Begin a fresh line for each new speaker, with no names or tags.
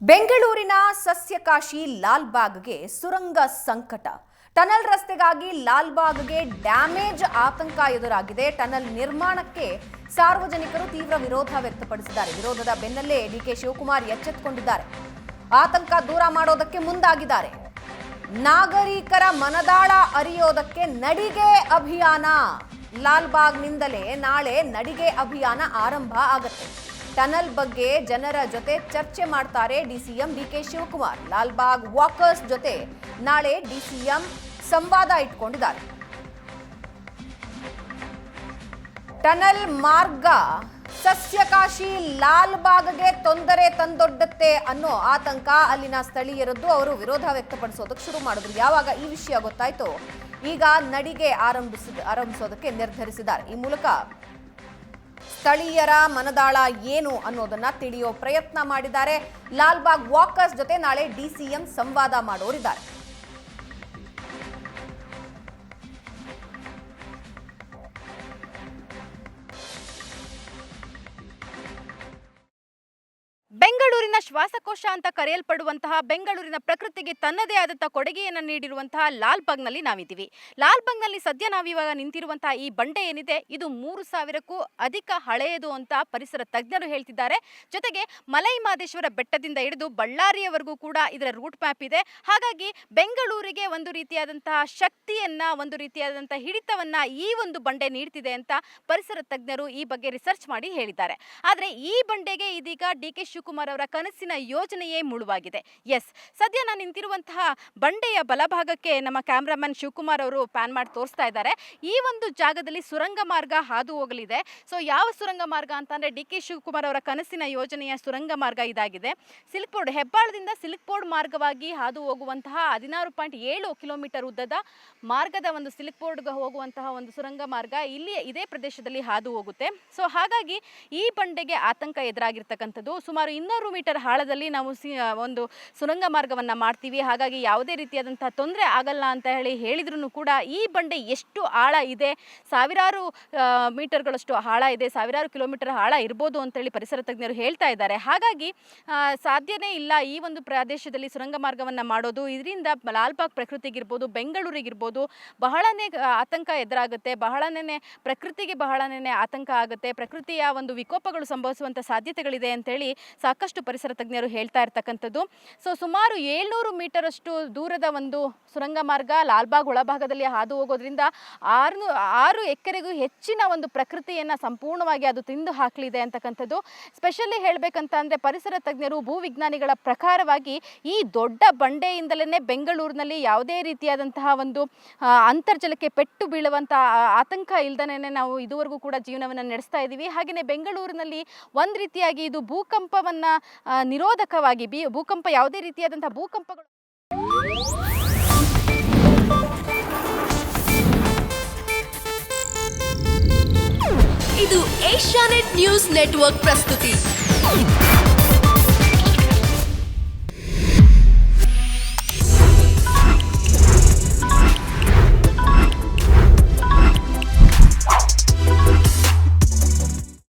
ಬೆಂಗಳೂರಿನ ಸಸ್ಯಕಾಶಿ ಲಾಲ್ಬಾಗ್ಗೆ ಸುರಂಗ ಸಂಕಟ. ಟನಲ್ ರಸ್ತೆಗಾಗಿ ಲಾಲ್ಬಾಗ್ಗೆ ಡ್ಯಾಮೇಜ್ ಆತಂಕ ಎದುರಾಗಿದೆ. ಟನಲ್ ನಿರ್ಮಾಣಕ್ಕೆ ಸಾರ್ವಜನಿಕರು ತೀವ್ರ ವಿರೋಧ ವ್ಯಕ್ತಪಡಿಸಿದ್ದಾರೆ. ವಿರೋಧದ ಬೆನ್ನಲ್ಲೇ ಡಿಕೆ ಶಿವಕುಮಾರ್ ಎಚ್ಚೆತ್ತುಕೊಂಡಿದ್ದಾರೆ. ಆತಂಕ ದೂರ ಮಾಡೋದಕ್ಕೆ ಮುಂದಾಗಿದ್ದಾರೆ. ನಾಗರಿಕರ ಮನದಾಳ ಅರಿಯೋದಕ್ಕೆ ನಡಿಗೆ ಅಭಿಯಾನ. ಲಾಲ್ಬಾಗ್ನಿಂದಲೇ ನಾಳೆ ನಡಿಗೆ ಅಭಿಯಾನ ಆರಂಭ ಆಗತ್ತೆ. ಟನಲ್ ಬಗ್ಗೆ ಜನರ ಜೊತೆ ಚರ್ಚೆ ಮಾಡ್ತಾರೆ DCM DK Shivakumar. Lalbagh walkers ಜೊತೆ ನಾಳೆ ಡಿಸಿಎಂ ಸಂವಾದ ಇಟ್ಕೊಂಡಿದ್ದಾರೆ. ಟನಲ್ ಮಾರ್ಗ ಸಸ್ಯಕಾಶಿ ಲಾಲ್ಬಾಗ್ಗೆ ತೊಂದರೆ ತಂದೊಡ್ಡತ್ತೆ ಅನ್ನೋ ಆತಂಕ ಅಲ್ಲಿನ ಸ್ಥಳೀಯರದ್ದು ಅವರು ವಿರೋಧ ವ್ಯಕ್ತಪಡಿಸೋದಕ್ಕೆ ಶುರು ಮಾಡಿದ್ರು. ಯಾವಾಗ ಈ ವಿಷಯ ಗೊತ್ತಾಯ್ತು ಈಗ ನಡಿಗೆ ಆರಂಭಿಸಿದ ಆರಂಭಿಸೋದಕ್ಕೆ ನಿರ್ಧರಿಸಿದ್ದಾರೆ. ಈ ಮೂಲಕ ಸ್ಥಳೀಯರ ಮನದಾಳ ಏನು ಅನ್ನೋದನ್ನ ತಿಳಿಯೋ ಪ್ರಯತ್ನ ಮಾಡಿದ್ದಾರೆ. ಲಾಲ್ಬಾಗ್ ವಾಕರ್ಸ್ ಜೊತೆ ನಾಳೆ ಡಿಸಿಎಂ ಸಂವಾದ ಮಾಡೋರಿದ್ದಾರೆ.
ಶ್ವಾಸಕೋಶ ಅಂತ ಕರೆಯಲ್ಪಡುವಂತಹ ಬೆಂಗಳೂರಿನ ಪ್ರಕೃತಿಗೆ ತನ್ನದೇ ಆದಂತಹ ಕೊಡುಗೆಯನ್ನು ನೀಡಿರುವಂತಹ ಲಾಲ್ಬಾಗ್ನಲ್ಲಿ ನಾವಿದ್ದೀವಿ. ಲಾಲ್ಬಾಗ್ನಲ್ಲಿ ಸದ್ಯ ನಾವಿವಾಗ ನಿಂತಿರುವಂತಹ ಈ ಬಂಡೆ ಏನಿದೆ, ಇದು ಮೂರು ಸಾವಿರಕ್ಕೂ ಅಧಿಕ ಹಳೆಯದು ಅಂತ ಪರಿಸರ ತಜ್ಞರು ಹೇಳ್ತಿದ್ದಾರೆ. ಜೊತೆಗೆ ಮಲೈ ಮಾದೇಶ್ವರ ಬೆಟ್ಟದಿಂದ ಹಿಡಿದು ಬಳ್ಳಾರಿಯವರೆಗೂ ಕೂಡ ಇದರ ರೂಟ್ ಮ್ಯಾಪ್ ಇದೆ. ಹಾಗಾಗಿ ಬೆಂಗಳೂರಿಗೆ ಒಂದು ರೀತಿಯಾದಂತಹ ಶಕ್ತಿಯನ್ನ, ಒಂದು ರೀತಿಯಾದಂತಹ ಹಿಡಿತವನ್ನ ಈ ಒಂದು ಬಂಡೆ ನೀಡ್ತಿದೆ ಅಂತ ಪರಿಸರ ತಜ್ಞರು ಈ ಬಗ್ಗೆ ರಿಸರ್ಚ್ ಮಾಡಿ ಹೇಳಿದ್ದಾರೆ. ಆದರೆ ಈ ಬಂಡೆಗೆ ಇದೀಗ ಡಿ ಕೆ ಶಿವಕುಮಾರ್ ಅವರ ಕನಸಿನ ಯೋಜನೆಯೇ ಮುಳುವಾಗಿದೆ. ಎಸ್ ಸದ್ಯ ನಾನು ನಿಂತಿರುವಂತಹ ಬಂಡೆಯ ಬಲಭಾಗಕ್ಕೆ ನಮ್ಮ ಕ್ಯಾಮ್ರಾಮನ್ ಶಿವಕುಮಾರ್ ಅವರು ಪ್ಯಾನ್ ಮಾಡಿ ತೋರಿಸ್ತಾ ಇದ್ದಾರೆ. ಈ ಒಂದು ಜಾಗದಲ್ಲಿ ಸುರಂಗ ಮಾರ್ಗ ಹಾದು ಹೋಗಲಿದೆ. ಸೊ ಯಾವ ಸುರಂಗ ಮಾರ್ಗ ಅಂತಂದ್ರೆ ಡಿ ಕೆ ಶಿವಕುಮಾರ್ ಅವರ ಕನಸಿನ ಯೋಜನೆಯ ಸುರಂಗ ಮಾರ್ಗ ಇದಾಗಿದೆ. ಸಿಲ್ಕ್ ಬೋರ್ಡ್ ಹೆಬ್ಬಾಳದಿಂದ ಸಿಲ್ಕ್ ಬೋರ್ಡ್ ಮಾರ್ಗವಾಗಿ ಹಾದು ಹೋಗುವಂತಹ ಹದಿನಾರು ಪಾಯಿಂಟ್ ಏಳು ಕಿಲೋಮೀಟರ್ ಉದ್ದದ ಮಾರ್ಗದ ಒಂದು ಸಿಲ್ಕ್ ಬೋರ್ಡ್ಗೆ ಹೋಗುವಂತಹ ಒಂದು ಸುರಂಗ ಮಾರ್ಗ ಇಲ್ಲಿ ಇದೇ ಪ್ರದೇಶದಲ್ಲಿ ಹಾದು ಹೋಗುತ್ತೆ. ಸೊ ಹಾಗಾಗಿ ಈ ಬಂಡೆಗೆ ಆತಂಕ ಎದುರಾಗಿರ್ತಕ್ಕಂಥದ್ದು ಸುಮಾರು ಇನ್ನೂರು ಮೀಟರ್ ಆಳದಲ್ಲಿ ನಾವು ಸಿ ಒಂದು ಸುರಂಗ ಮಾರ್ಗವನ್ನು ಮಾಡ್ತೀವಿ. ಹಾಗಾಗಿ ಯಾವುದೇ ರೀತಿಯಾದಂಥ ತೊಂದರೆ ಆಗಲ್ಲ ಅಂತ ಹೇಳಿ ಹೇಳಿದ್ರು ಕೂಡ ಈ ಬಂಡೆ ಎಷ್ಟು ಆಳ ಇದೆ, ಸಾವಿರಾರು ಮೀಟರ್ಗಳಷ್ಟು ಆಳ ಇದೆ, ಸಾವಿರಾರು ಕಿಲೋಮೀಟರ್ ಆಳ ಇರ್ಬೋದು ಅಂತೇಳಿ ಪರಿಸರ ತಜ್ಞರು ಹೇಳ್ತಾ ಇದ್ದಾರೆ. ಹಾಗಾಗಿ ಸಾಧ್ಯನೇ ಇಲ್ಲ ಈ ಒಂದು ಪ್ರದೇಶದಲ್ಲಿ ಸುರಂಗ ಮಾರ್ಗವನ್ನು ಮಾಡೋದು. ಇದರಿಂದ ಲಾಲ್ಬಾಗ್ ಪ್ರಕೃತಿಗಿರ್ಬೋದು, ಬೆಂಗಳೂರಿಗಿರ್ಬೋದು ಬಹಳನೇ ಆತಂಕ ಎದುರಾಗುತ್ತೆ. ಬಹಳನೇ ಪ್ರಕೃತಿಗೆ ಬಹಳನೇ ಆತಂಕ ಆಗುತ್ತೆ. ಪ್ರಕೃತಿಯ ಒಂದು ವಿಕೋಪಗಳು ಸಂಭವಿಸುವಂಥ ಸಾಧ್ಯತೆಗಳಿದೆ ಅಂತೇಳಿ ಸಾಕಷ್ಟು ಪರಿಸರ ತಜ್ಞರು ಹೇಳ್ತಾ ಇರ್ತಕ್ಕಂಥದ್ದು. ಸೊ ಸುಮಾರು ಏಳ್ನೂರು ಮೀಟರಷ್ಟು ದೂರದ ಒಂದು ಸುರಂಗ ಮಾರ್ಗ ಲಾಲ್ಬಾಗ್ ಒಳಭಾಗದಲ್ಲಿ ಹಾದು ಹೋಗೋದ್ರಿಂದ ಆರು ಆರು ಎಕರೆಗೂ ಹೆಚ್ಚಿನ ಒಂದು ಪ್ರಕೃತಿಯನ್ನು ಸಂಪೂರ್ಣವಾಗಿ ಅದು ತಿಂದು ಹಾಕಲಿದೆ ಅಂತಕ್ಕಂಥದ್ದು. ಸ್ಪೆಷಲಿ ಹೇಳಬೇಕಂತ ಅಂದರೆ ಪರಿಸರ ತಜ್ಞರು ಭೂವಿಜ್ಞಾನಿಗಳ ಪ್ರಕಾರವಾಗಿ ಈ ದೊಡ್ಡ ಬಂಡೆಯಿಂದಲೇ ಬೆಂಗಳೂರಿನಲ್ಲಿ ಯಾವುದೇ ರೀತಿಯಾದಂತಹ ಒಂದು ಅಂತರ್ಜಲಕ್ಕೆ ಪೆಟ್ಟು ಬೀಳುವಂತಹ ಆತಂಕ ಇಲ್ದನೇ ನಾವು ಇದುವರೆಗೂ ಕೂಡ ಜೀವನವನ್ನು ನಡೆಸ್ತಾ ಇದ್ದೀವಿ ಹಾಗೆಯೇ ಬೆಂಗಳೂರಿನಲ್ಲಿ ಒಂದು ರೀತಿಯಾಗಿ ಇದು ಭೂಕಂಪವನ್ನು ನಿರೋಧಕವಾಗಿ ಭೂಕಂಪ ಯಾವುದೇ ರೀತಿಯಾದಂತಹ ಭೂಕಂಪಗಳು
ಇದು ಏಷ್ಯಾನೆಟ್ ನ್ಯೂಸ್ ನೆಟ್ವರ್ಕ್ ಪ್ರಸ್ತುತಿ.